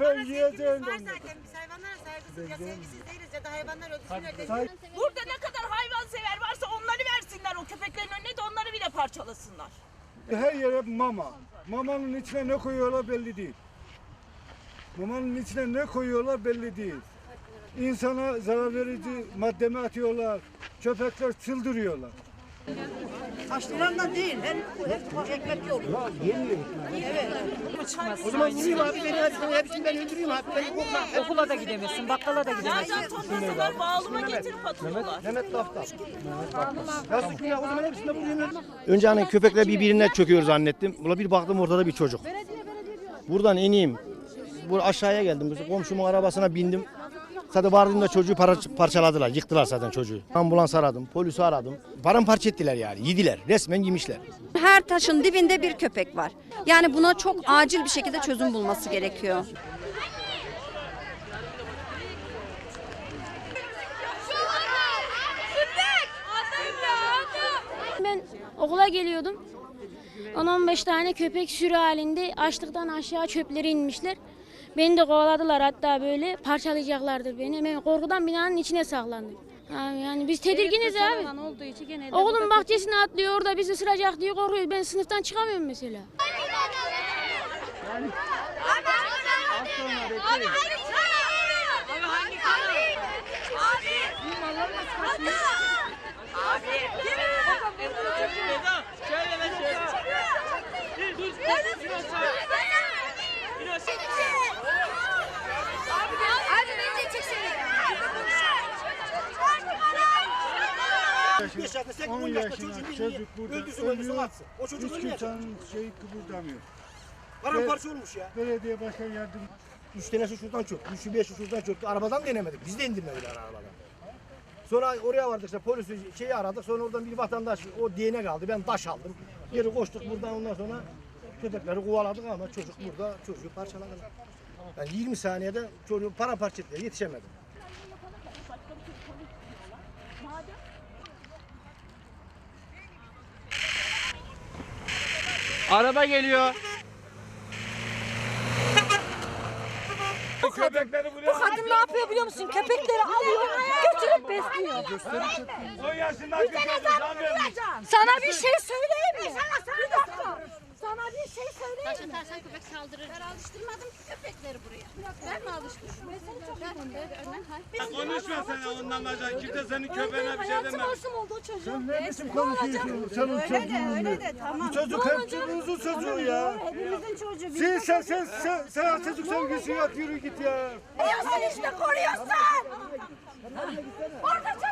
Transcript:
Ben yiyeceğim Var zaten biz hayvanlara saygısız ya sevgisiz değiliz ya da hayvanlar öldürsünler Burada ne kadar hayvansever varsa onları versinler o köpeklerin önüne de onları bile parçalasınlar. Her yere mama. Mamanın içine ne koyuyorlar belli değil. Mamanın içine ne koyuyorlar belli değil. İnsana zarar verici madde mi atıyorlar? Köpekler çıldırıyorlar. Açlarından değil. Her, hep ekmek yok. O zaman vurayım abi beni hepsini, hepsini ben öldüreyim abi. Ben okula, Okula da gidemezsin, bakkala da gidemezsin. Nereden toplasalar bağlıma getirip atıyorlar. Mehmet Lafta. Yazık ya o zaman hepsini de vurayım. Önce hani köpekler birbirine çöküyor zannettim. Buna bir baktım ortada bir çocuk. Buradan ineyim. Bu aşağıya geldim. Komşumun arabasına bindim. Zaten vardığımda çocuğu para- parçaladılar. Yıktılar zaten çocuğu. Ambulans aradım, polisi aradım. Paramparça ettiler yani. Yediler. Resmen yemişler. Her taşın dibinde bir köpek var. Yani buna çok acil bir şekilde çözüm bulması gerekiyor. Ben okula geliyordum. 10-15 tane köpek sürü halinde açlıktan aşağı çöpleri inmişler. Beni de kovaladılar hatta böyle parçalayacaklardır beni. Ben korkudan binanın içine saklandım. Abi yani biz tedirginiz evet, abi. Olduğu için genelde Oğlum bahçesine atlıyor orada bizi ısıracak diye korkuyoruz. Ben sınıftan çıkamıyorum mesela. Yani... Abi, abi, abi, abi, abi, abi, abi, abi, 15 yaşında, sen 10 yaşında çocuğun birini öldürsün öldürsün atsın. O çocuk Hiç ölmeye çalışıyor. kimsenin şeyi kıpırdamıyor. Paramparça olmuş çöktü. Üçü beşi şuradan çöktü. Arabadan denemedik. Biz de indirmediler arabadan. Sonra oraya vardık işte polisi şeyi aradık. Sonra oradan bir vatandaş o değnek aldı. Ben taş aldım. Geri koştuk buradan ondan sonra köpekleri kovaladık ama çocuk burada çocuğu parçaladılar. Yani 20 saniyede çocuğu paramparça ettiler. Yetişemedim. Madem Araba geliyor. köpekleri buraya Kadın ne yapıyor biliyor musun? Köpekleri alıyor, götürüp besliyor. 10 yaşındaki çocuk can vermiş. Sana bir şey söyleyeyim mi? Bir dakika. Sana bir şey söyleyeyim mi? Taşan köpek saldırır. Ben alıştırmadım ki köpekleri buraya. Ben mi alıştırdım? Ben seni çok ben, Konuşma sen ondan başka. Kimse senin köpeğine bir şey demez. Masum oldu o çocuğun. Sen ne biçim konuşuyorsun? Senin çocuğun öyle de Tamam. Bu çocuk hepimizin çocuğu ya. Hepimizin çocuğu. Sen sen sen sen sen çocuk sevgisi yok yürü git ya. Koruyorsun işte koruyorsun. Orada